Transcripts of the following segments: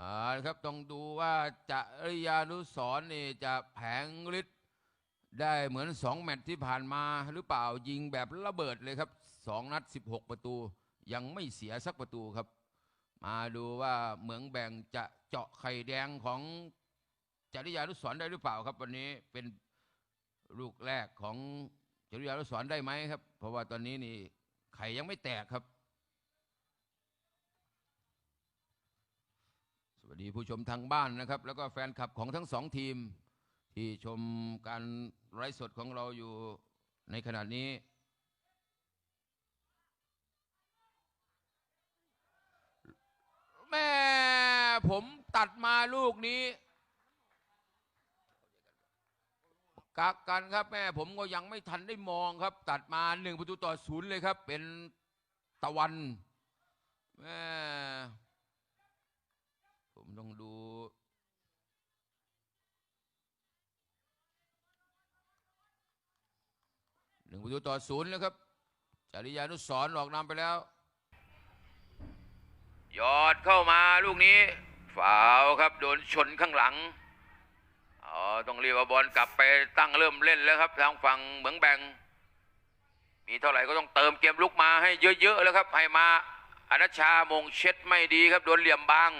อ่าครับต้องดูว่าจะริยานุสรณ์นี่จะแผงฤทธิ์ได้เหมือนสองแมตช์ที่ผ่านมาหรือเปล่ายิงแบบระเบิดเลยครับสองนัด 16 ประตู ยังไม่เสียสักประตูครับ มาดูว่าเหมืองแบ่งจะเจาะไข่แดงของจริยานุสรณ์ได้หรือเปล่าครับ วันนี้เป็นลูกแรกของจริยานุสรณ์ได้ไหมครับ เพราะว่าตอนนี้นี่ไข่ยังไม่แตกครับ วัสดีผู้ชมทางบ้านนะครับ แล้วก็แฟนคลับของทั้งสองทีม ที่ชมการไลฟ์สดของเราอยู่ในขณะนี้ แม่ผมตัดมาลูกนี้กักกันครับแม่ผมก็ยังไม่ทันได้มองครับ ตัดมาหนึ่งประตูต่อศูนย์เลยครับ เป็นตะวันแม่ ต้องดูหนึ่งประตูต่อศูนย์แล้วครับจริยานุสรณ์ออกนำไปแล้ว ยอดเข้ามาลูกนี้ฝาวครับโดนชนข้างหลังอ๋อต้องรียกว่าบอลกลับไปตั้งเริ่มเล่นแล้วครับ ทางฝั่งเหมืองแบงมีเท่าไหร่ก็ต้องเติมเกมลุกมาให้เยอะๆแล้วครับให้มาอนัชชามงเช็ดไม่ดีครับโดนเหลี่ยมบาง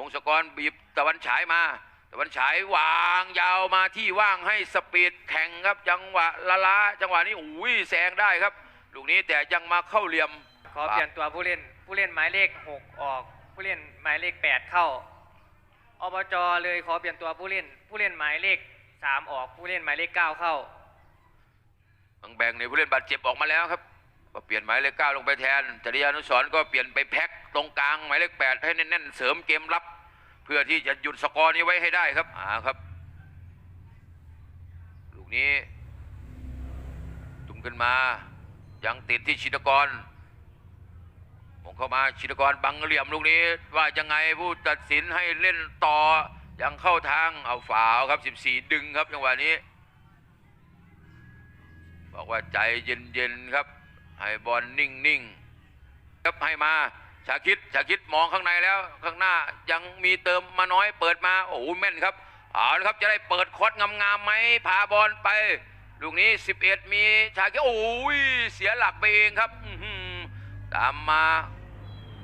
พงศกรบีบตะวันฉายมา ตะวันฉายวางยาวมาที่ว่างให้สปีดแข่งครับจังหวะละละจังหวะนี้อุ้ยแซงได้ครับลูกนี้แต่ยังมาเข้าเหลี่ยมขอเปลี่ยนตัวผู้เล่นผู้เล่นหมายเลขหกออก ผู้เล่นหมายเลขแปดเข้าอบจเลยขอเปลี่ยนตัวผู้เล่น ผู้เล่นหมายเลขสามออก ผู้เล่นหมายเลขเก้าเข้าบางแบงในผู้เล่นบาดเจ็บออกมาแล้วครับก็เปลี่ยนหมายเลขเก้าลงไปแทนจริยานุสรณ์ก็เปลี่ยนไปแพ็คตรงกลางหมายเลขแปดให้แน่นๆเสริมเกมรับเพื่อที่จะหยุดสกอร์นี้ไว้ให้ได้ครับอ่าครับ ลูกนี้ตุ้มขึ้นมายังติดที่ชิตกรมงเข้ามาชิตกรบังเหลี่ยมลูกนี้ ว่ายังไงผู้ตัดสินให้เล่นต่อยังเข้าทางเอาฝาวครับ 14 ดึงครับจังหวะนี้ บอกว่าใจเย็นๆครับ ให้บอลนิ่งๆครับให้มา ชาคิดชาคิดมองข้างในแล้ว ข้างหน้ายังมีเติมมาน้อยเปิดมาโอ้โหแม่นครับเอาละครับจะได้เปิดคอร์สงามๆไหมพาบอลไปลูกนี้ 11 มีชาคิดโอ้ยเสียหลักไปเองครับอื้อหือตามมา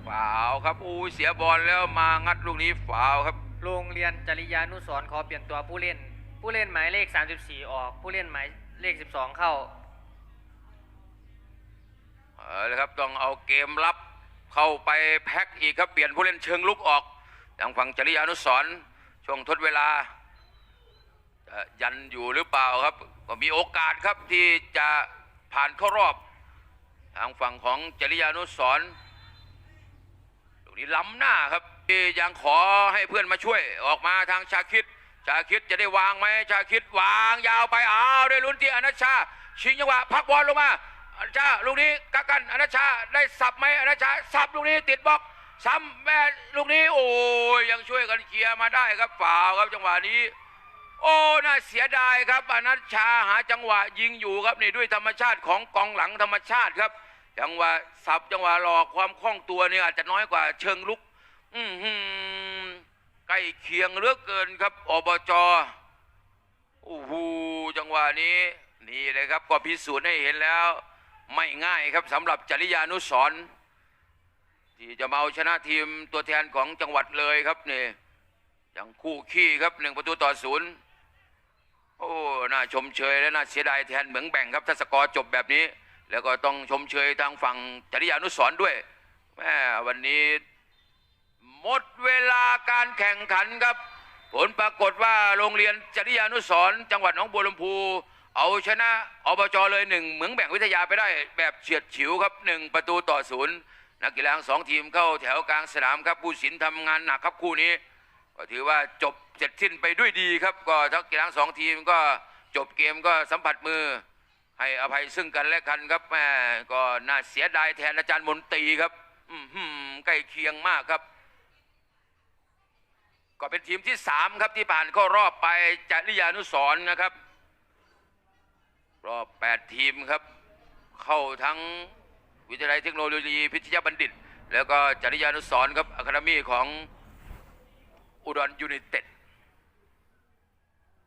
ฝาวครับโอ้ยเสียบอลแล้วมางัดลูกนี้ฝาวครับ โรงเรียนจริยานุสรณ์ขอเปลี่ยนตัวผู้เล่น ผู้เล่นหมายเลข 34 ออก ผู้เล่นหมายเลข 12 เข้าเอาละครับต้องเอาเกมรับ เข้าไปแพ็คอีกครับเปลี่ยนผู้เล่นเชิงลุกออกทางฝั่งจริยานุสรช่วงทดเวลายันอยู่หรือเปล่าครับ ก็มีโอกาสครับที่จะผ่านเข้ารอบ ทางฝั่งของจริยานุสรณ์ลูกนี้ล้ำหน้าครับที่ยังขอให้เพื่อนมาช่วยออกมาทางชาคิด ชาคิดจะได้วางไหมชาคิดวางยาวไปอ้าวได้ลุ้นที่อนัชชา ชิงจังหวะพักบอลลงมา อนัชชาลูกนี้กักกันอนัชชาได้สับไหมอนัชชาสับลูกนี้ติดบล็อกซ้ำแม่ลูกนี้ โอ้ยยังช่วยกันเคลียร์มาได้ครับฝ่าครับจังหวะนี้ โอ้น่าเสียดายครับอนัชชาหาจังหวะยิงอยู่ครับนี่ด้วยธรรมชาติของกองหลังธรรมชาติครับ จังหวะสับจังหวะหลอกความคล่องตัวเนี่ยอาจจะน้อยกว่าเชิงลุก อือหือใกล้เคียงเลือเกินครับอบจโอ้โหจังหวะนี้ นี่เลยครับก็พิสูจน์ให้เห็นแล้ว ไม่ง่ายครับสำหรับจริยานุสรที่จะมาเอาชนะทีมตัวแทนของจังหวัดเลยครับนี่อย่างคู่ขี้ครับหนึ่งประตูต่อศูนย์โอ้น่าชมเชยและน่าเสียดายแทนเหมืองแบ่งครับถ้าสกอร์จบแบบนี้ แล้วก็ต้องชมเชยทางฝั่งจริยานุสรด้วยแม่วันนี้หมดเวลาการแข่งขันครับ ผลปรากฏว่าโรงเรียนจริยานุสรจังหวัดหนองบัวลำพู เอาชนะอบจเลยหนึ่งเหมืองแบ่งวิทยาไปได้แบบเฉียดฉิวครับหนึ่งประตูต่อศูนย์นักกีฬาสองทีมเข้าแถวกลางสนามครับผู้สินทำงานหนักครับคู่นี้ ก็ถือว่าจบเสร็จสิ้นไปด้วยดีครับ ก็ทั้งกีฬาสองทีมก็จบเกมก็สัมผัสมือ ให้อภัยซึ่งกันและกันครับแม่ก็น่าเสียดายแทนอาจารย์มนตรีครับอือหือใกล้เคียงมากครับ ก็เป็นทีมที่สามครับที่ผ่านเข้ารอบไปจริยานุสรนะครับ รอบแปดทีมครับ เข้าทั้งวิทยาลัยเทคโนโลยีพิทยาบัณฑิต แล้วก็จริยานุสรณ์ครับอะคาเดมี่ของอุดรยูไนเต็ด